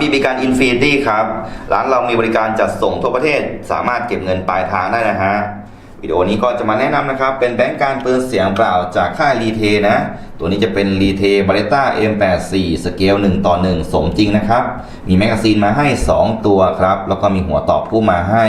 มีบีการอินฟินิตี้ครับ ร้านเรามีบริการจัดส่งทั่วประเทศ สามารถเก็บเงินปลายทางได้นะฮะ วิดีโอนี้ก็จะมาแนะนำนะครับ เป็นแบงก์การปืนเสียงเปล่าจากค่ายรีเทนะ ตัวนี้จะเป็นรีเทบาเลต้า M84 สเกล1ต่อ 1 สมจริงนะครับ มีแมกกาซีนมาให้ 2 ตัวครับ แล้วก็มีหัวต่อผู้มาให้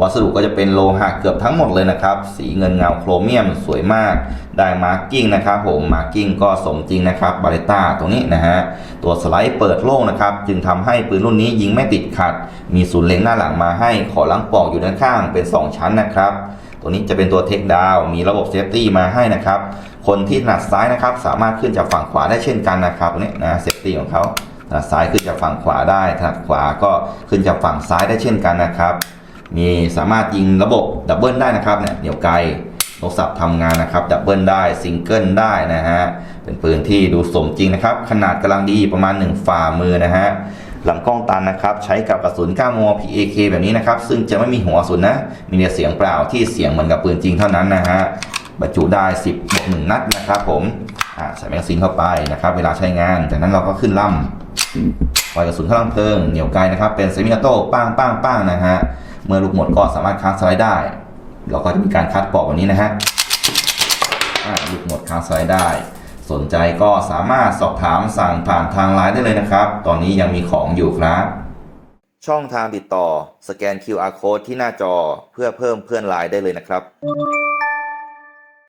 วัสดุก็จะเป็นโลหะเกือบทั้งหมดเลยนะครับ สีเงินเงาโครเมียมสวยมาก ได้มาร์กิ้งนะครับผมมาร์กิ้งก็สมจริงนะครับบาเลต้าตรงนี้นะฮะตัวสไลด์เปิดโล่งนะครับจึงทำให้ปืนรุ่นนี้ยิงไม่ติดขัด มีศูนย์เล็งหน้าหลังมาให้ขอลังปอกอยู่ด้านข้างเป็น 2 ชั้นนะครับ ตัวนี้จะเป็นตัวเทคดาวมีระบบเซฟตี้มาให้นะครับ คนที่ถนัดซ้ายนะครับ สามารถขึ้นจากฝั่งขวาได้เช่นกันนะครับตรงนี้นะเซฟตี้ของเขาถนัดซ้ายขึ้นจากฝั่งขวาได้ถนัดขวาก็ขึ้นจากฝั่งซ้ายได้เช่นกันนะครับมีสามารถยิงระบบดับเบิลได้นะครับเนี่ยเหนียวไกลโทรศัพท์ทำงานนะครับดับเบิลได้ซิงเกิลได้นะฮะเป็นปืนที่ดูสมจริงนะครับ ขนาดกำลังดีประมาณ 1 ฝ่ามือนะฮะ ลำกล้องตันนะครับใช้กับกระสุน9มม PAK แบบนี้นะครับซึ่งจะไม่มีหัวกระสุนนะมีแต่เสียงเปล่าที่เสียงเหมือนกับปืนจริงเท่านั้นนะฮะบรรจุได้ 10บวก1นัดนะครับผมใส่แมกซีนเข้าไปนะครับเวลาใช้งาน จากนั้นเราก็ขึ้นลำปล่อยกระสุนเข้าลำเพลิงเหนียวไกลนะครับเป็นเซมิออโต้ป้างป้างป้างนะฮะเมื่อลูกหมดก็สามารถค้างสไลด์ได้ เราก็จะมีการคัดปอกแบบนี้นะฮะลูกหมดค้างสไลด์ได้ สนใจก็สามารถสอบถามสั่งผ่านทางไลน์ได้เลยนะครับ ตอนนี้ยังมีของอยู่ครับ ช่องทางติดต่อ สแกน QR code ที่หน้าจอเพื่อเพิ่มเพื่อนไลน์ได้เลยนะครับ